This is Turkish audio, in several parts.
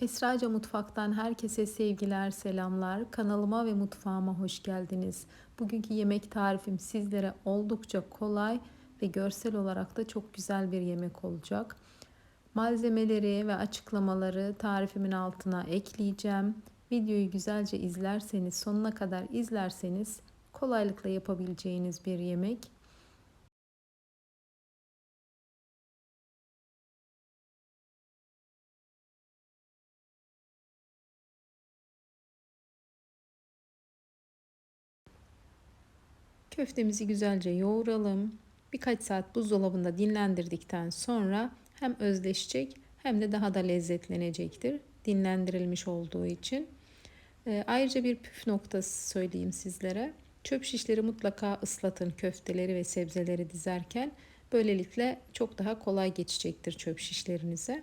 Esraca Mutfak'tan herkese sevgiler, selamlar. Kanalıma ve mutfağıma hoş geldiniz. Bugünkü yemek tarifim sizlere oldukça kolay ve görsel olarak da çok güzel bir yemek olacak. Malzemeleri ve açıklamaları tarifimin altına ekleyeceğim. Videoyu güzelce izlerseniz, sonuna kadar izlerseniz kolaylıkla yapabileceğiniz bir yemek. Köftemizi güzelce yoğuralım. Birkaç saat buzdolabında dinlendirdikten sonra hem özleşecek hem de daha da lezzetlenecektir. Dinlendirilmiş olduğu için. E, ayrıca bir püf noktası söyleyeyim sizlere. Çöp şişleri mutlaka ıslatın köfteleri ve sebzeleri dizerken. Böylelikle çok daha kolay geçecektir çöp şişlerinize.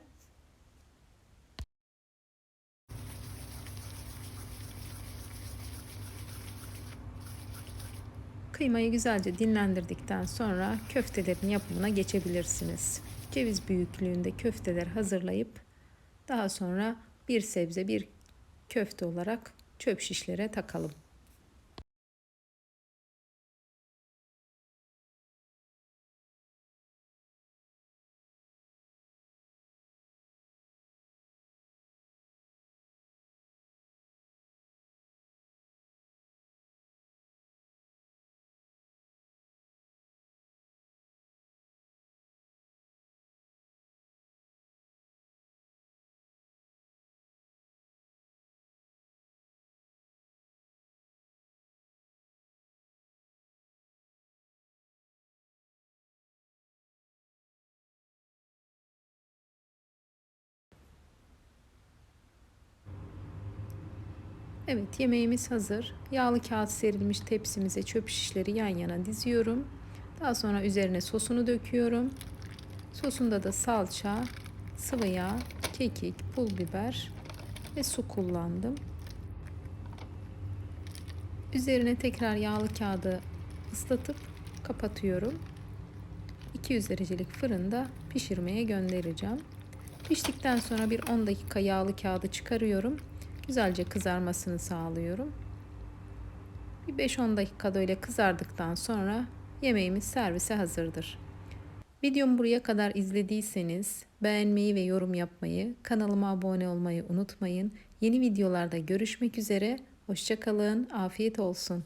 Kıymayı güzelce dinlendirdikten sonra köftelerin yapımına geçebilirsiniz. Ceviz büyüklüğünde köfteler hazırlayıp daha sonra bir sebze bir köfte olarak çöp şişlere takalım. Evet yemeğimiz hazır. Yağlı kağıt serilmiş tepsimize çöp şişleri yan yana diziyorum. Daha sonra üzerine sosunu döküyorum. Sosunda da salça, sıvı yağ, kekik, pul biber ve su kullandım. Üzerine tekrar yağlı kağıdı ıslatıp kapatıyorum. 200 derecelik fırında pişirmeye göndereceğim. Piştikten sonra bir 10 dakika yağlı kağıdı çıkarıyorum güzelce kızarmasını sağlıyorum. Bir 5-10 dakika öyle kızardıktan sonra yemeğimiz servise hazırdır. Videomu buraya kadar izlediyseniz beğenmeyi ve yorum yapmayı, kanalıma abone olmayı unutmayın. Yeni videolarda görüşmek üzere. Hoşçakalın, afiyet olsun.